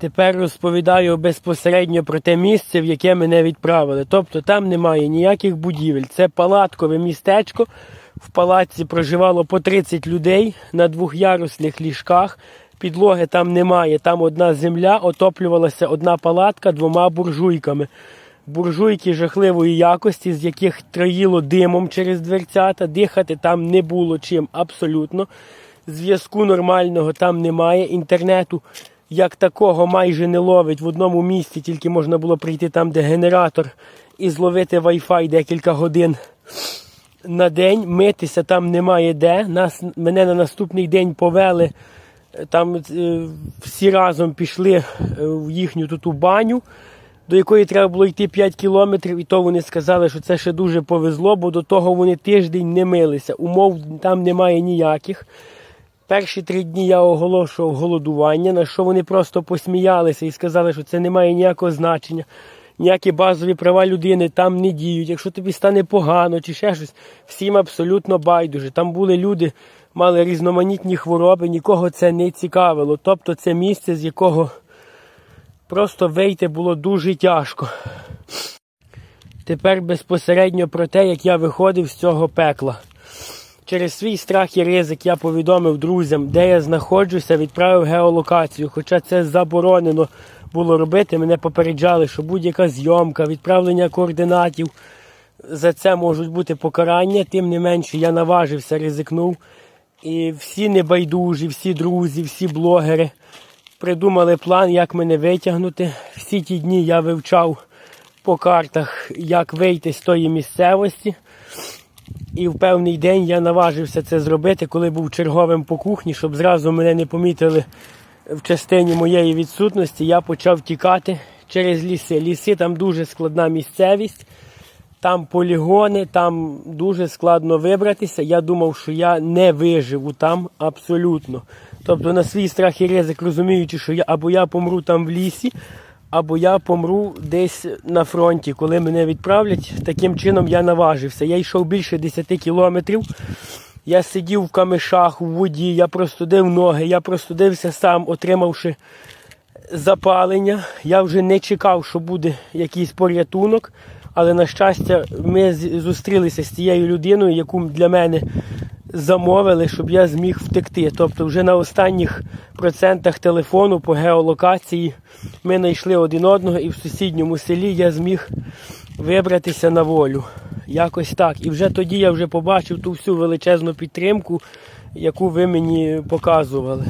Тепер розповідаю безпосередньо про те місце, в яке мене відправили. Тобто там немає ніяких будівель. Це палаткове містечко. В палаці проживало по 30 людей на двохярусних ліжках. Підлоги там немає. Там одна земля, отоплювалася одна палатка двома буржуйками. Буржуйки жахливої якості, з яких троїло димом через дверцята. Дихати там не було чим абсолютно. Зв'язку нормального там немає. Інтернету як такого майже не ловить. В одному місці тільки можна було прийти там, де генератор, і зловити Wi-Fi декілька годин на день. Митися там немає де. Нас, мене на наступний день повели. е, Там е, всі разом пішли е, в їхню ту баню, до якої треба було йти 5 кілометрів, і то вони сказали, що це ще дуже повезло, бо до того вони тиждень не милися. Умов там немає ніяких. Перші три дні я оголошував голодування, на що вони просто посміялися і сказали, що це не має ніякого значення. Ніякі базові права людини там не діють. Якщо тобі стане погано чи ще щось, всім абсолютно байдуже. Там були люди, мали різноманітні хвороби, нікого це не цікавило. Тобто це місце, з якого просто вийти було дуже тяжко. Тепер безпосередньо про те, як я виходив з цього пекла. Через свій страх і ризик я повідомив друзям, де я знаходжуся, відправив геолокацію. Хоча це заборонено було робити. Мене попереджали, що будь-яка зйомка, відправлення координатів. За це можуть бути покарання. Тим не менше, я наважився, ризикнув. І всі небайдужі, всі друзі, всі блогери придумали план, як мене витягнути. Всі ті дні я вивчав по картах, як вийти з тої місцевості. І в певний день я наважився це зробити, коли був черговим по кухні, щоб зразу мене не помітили в частині моєї відсутності. Я почав тікати через ліси. Ліси там дуже складна місцевість, там полігони, там дуже складно вибратися. Я думав, що я не виживу там абсолютно. Тобто на свій страх і ризик, розуміючи, що я або я помру там в лісі, або я помру десь на фронті, коли мене відправлять. Таким чином я наважився. Я йшов більше 10 кілометрів. Я сидів в камишах, у воді, я простудив ноги, я простудився сам, отримавши запалення. Я вже не чекав, що буде якийсь порятунок. Але на щастя, ми зустрілися з цією людиною, яку для мене замовили, щоб я зміг втекти. Тобто, вже на останніх процентах телефону по геолокації ми знайшли один одного, і в сусідньому селі я зміг вибратися на волю. Якось так. І вже тоді я вже побачив ту всю величезну підтримку, яку ви мені показували.